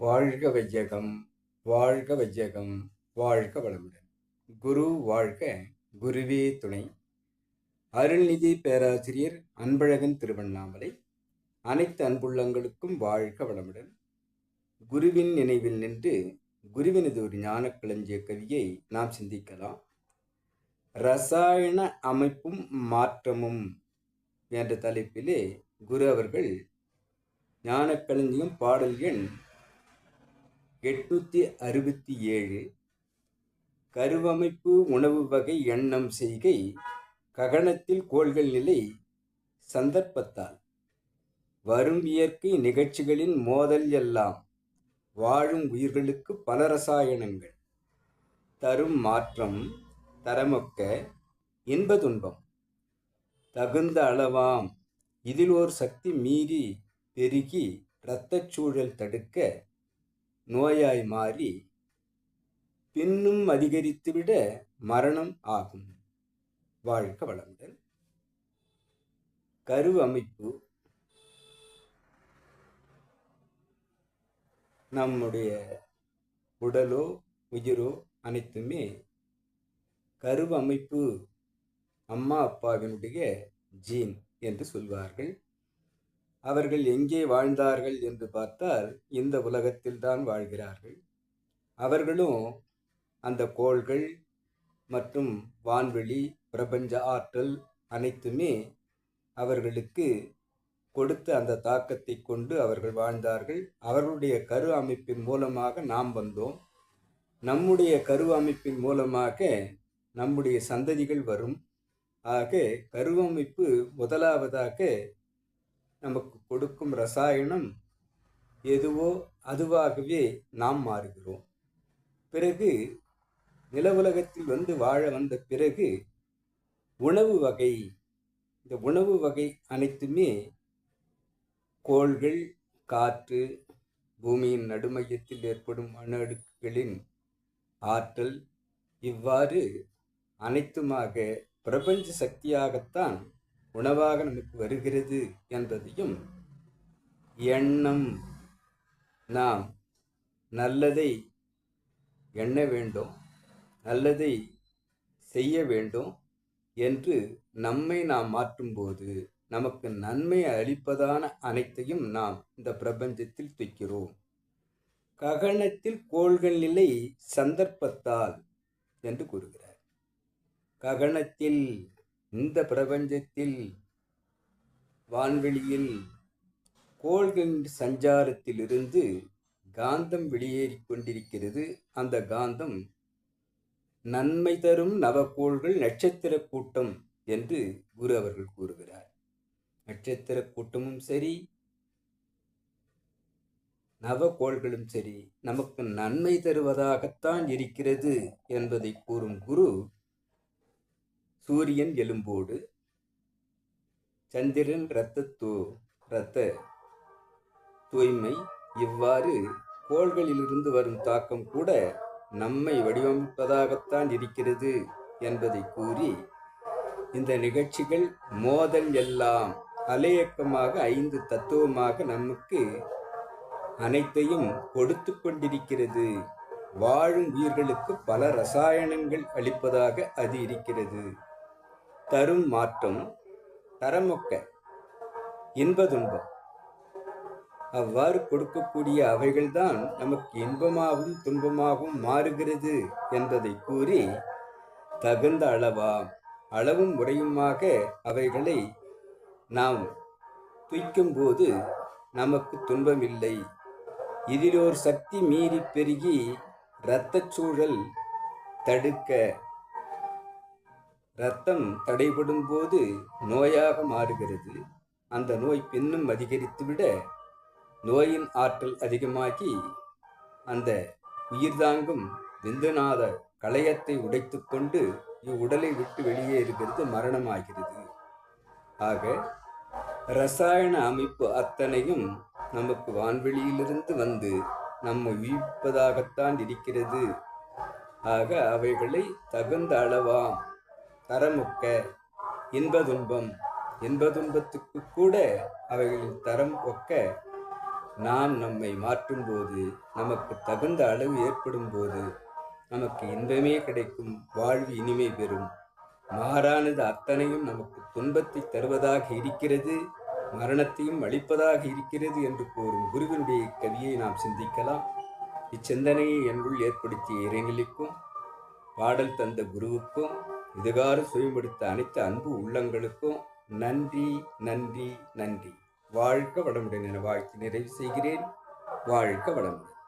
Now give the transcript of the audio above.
வாழ்க வையகம் வாழ்க வையகம் வாழ்க வளமுடன். குரு வாழ்க குருவே துணை. அருள்நிதி பேராசிரியர் அன்பழகன் திருவண்ணாமலை. அனைத்து அன்புள்ளங்களுக்கும் வாழ்க வளமுடன். குருவின் நினைவில் நின்று குருவினது ஒரு ஞானக்களஞ்சிய கவியை நாம் சிந்திக்கலாம். ரசாயன அமைப்பும் மாற்றமும் என்ற தலைப்பிலே குரு அவர்கள் ஞானக்களஞ்சியம் பாடல் எண் எட்நூத்தி அறுபத்தி ஏழு கருவமைப்பு உணவு வகை எண்ணம் செய்கை ககனத்தில் கோள்கள் நிலை சந்தர்ப்பத்தால். வரும் இயற்கை நிகழ்ச்சிகளின் மோதல் எல்லாம் வாழும் உயிர்களுக்கு பல ரசாயனங்கள். தரும் மாற்றம் தரமொக்க இன்ப துன்பம். தகுந்த அளவாம் இதில் ஒரு சக்தி மீறி பெருகி இரத்தச் சூழல் தடுக்க நோயாய் மாறி பின்னும் அதிகரித்துவிட மரணம் ஆகும். வாழ்க வளமுடன். கரு அமைப்பு. நம்முடைய உடலோ உயிரோ அனைத்துமே கருவமைப்பு அம்மா அப்பாவினுடைய ஜீன் என்று சொல்வார்கள். அவர்கள் எங்கே வாழ்ந்தார்கள் என்று பார்த்தால் இந்த உலகத்தில் தான் வாழ்கிறார்கள். அவர்களும் அந்த கோள்கள் மற்றும் வான்வெளி பிரபஞ்ச ஆற்றல் அனைத்துமே அவர்களுக்கு கொடுத்த அந்த தாக்கத்தை கொண்டு அவர்கள் வாழ்ந்தார்கள். அவர்களுடைய கரு அமைப்பின் மூலமாக நாம் வந்தோம். நம்முடைய கரு அமைப்பின் மூலமாக நம்முடைய சந்ததிகள் வரும். ஆக கருவமைப்பு முதலாவதாக நமக்கு கொடுக்கும் ரசாயனம் எதுவோ அதுவாகவே நாம் மாறுகிறோம். பிறகு நில உலகத்தில் வந்து வாழ வந்த பிறகு உணவு வகை இந்த உணவு வகை அனைத்துமே கோள்கள் காற்று பூமியின் நடுமையத்தில் ஏற்படும் அணு அடுக்குகளின் ஆற்றல் இவ்வாறு அனைத்துமாக பிரபஞ்ச சக்தியாகத்தான் உணவாக நமக்கு வருகிறது என்பதையும் எண்ணம். நாம் நல்லதை எண்ண வேண்டும் நல்லதை செய்ய வேண்டும் என்று நம்மை நாம் மாற்றும்போது நமக்கு நன்மை அளிப்பதான அனைத்தையும் நாம் இந்த பிரபஞ்சத்தில் துய்க்கிறோம் ககனத்தில் கோள்கள் நிலை சந்தர்ப்பத்தால் என்று கூறுகிறார். ககனத்தில் இந்த பிரபஞ்சத்தில் வான்வெளியில் கோள்களின் சஞ்சாரத்திலிருந்து காந்தம் வெளியேறி கொண்டிருக்கிறது. அந்த காந்தம் நன்மை தரும் நவக்கோள்கள் நட்சத்திர கூட்டம் என்று குரு அவர்கள் கூறுகிறார். நட்சத்திர கூட்டமும் சரி நவக்கோள்களும் சரி நமக்கு நன்மை தருவதாகத்தான் இருக்கிறது என்பதை கூறும் குரு சூரியன் எலும்போடு சந்திரன் இரத்த தூ இரத்த தூய்மை இவ்வாறு கோள்களிலிருந்து வரும் தாக்கம் கூட நம்மை வடிவமைப்பதாகத்தான் இருக்கிறது என்பதை கூறி இந்த நிகழ்ச்சிகள் மோதல் எல்லாம் அலையக்கமாக ஐந்து தத்துவமாக நமக்கு அனைத்தையும் கொடுத்து கொண்டிருக்கிறது. வாழும் உயிர்களுக்கு பல ரசாயனங்கள் அளிப்பதாக அது இருக்கிறது. தரும் மாற்றம் தரமொக்க இன்பதுன்பம். அவ்வாறு கொடுக்கக்கூடிய அவைகள்தான் நமக்கு இன்பமாகவும் துன்பமாகவும் மாறுகிறது என்பதை கூறி தகுந்த அளவா அளவும் முறையுமாக அவைகளை நாம் துய்க்கும்போது நமக்கு துன்பமில்லை. இதில் ஒரு சக்தி மீறி பெருகி இரத்தச் சூழல் தடுக்க இரத்தம் தடைபடும் போது நோயாக மாறுகிறது. அந்த நோய் பின்னும் அதிகரித்துவிட நோயின் ஆற்றல் அதிகமாகி அந்த உயிர் தாங்கும் விந்துநாத களையத்தை உடைத்துக்கொண்டு இவ்வுடலை விட்டு வெளியேறுகிறது மரணமாகிறது. ஆக ரசாயன அமைப்பு அத்தனையும் நமக்கு வான்வெளியிலிருந்து வந்து நம்மை உயிர்ப்பதாகத்தான் இருக்கிறது. ஆக அவைகளை தகுந்த அளவாம் தரமுக்க இன்ப துன்பம் இன்ப துன்பத்துக்கு கூட அவைகளின் தரம் ஒக்க நாம் நம்மை மாற்றும்போது நமக்கு தகுந்த அளவு ஏற்படும் போது நமக்கு இன்பமே கிடைக்கும் வாழ்வு இனிமை பெறும். மாறானது அத்தனையும் நமக்கு துன்பத்தை தருவதாக இருக்கிறது மரணத்தையும் அளிப்பதாக இருக்கிறது என்று கூறும் குருவினுடைய கவியை நாம் சிந்திக்கலாம். இச்சிந்தனையை என்னுள் ஏற்படுத்திய இறைநிலைக்கும் பாடல் தந்த குருவுக்கும் இதுகாறு சுயம்படுத்த அனைத்து அன்பு உள்ளங்களுக்கும் நன்றி நன்றி நன்றி. வாழ்க வளமுடன் என வாழ்த்து நிறைவு செய்கிறேன். வாழ்க வளமுடன்.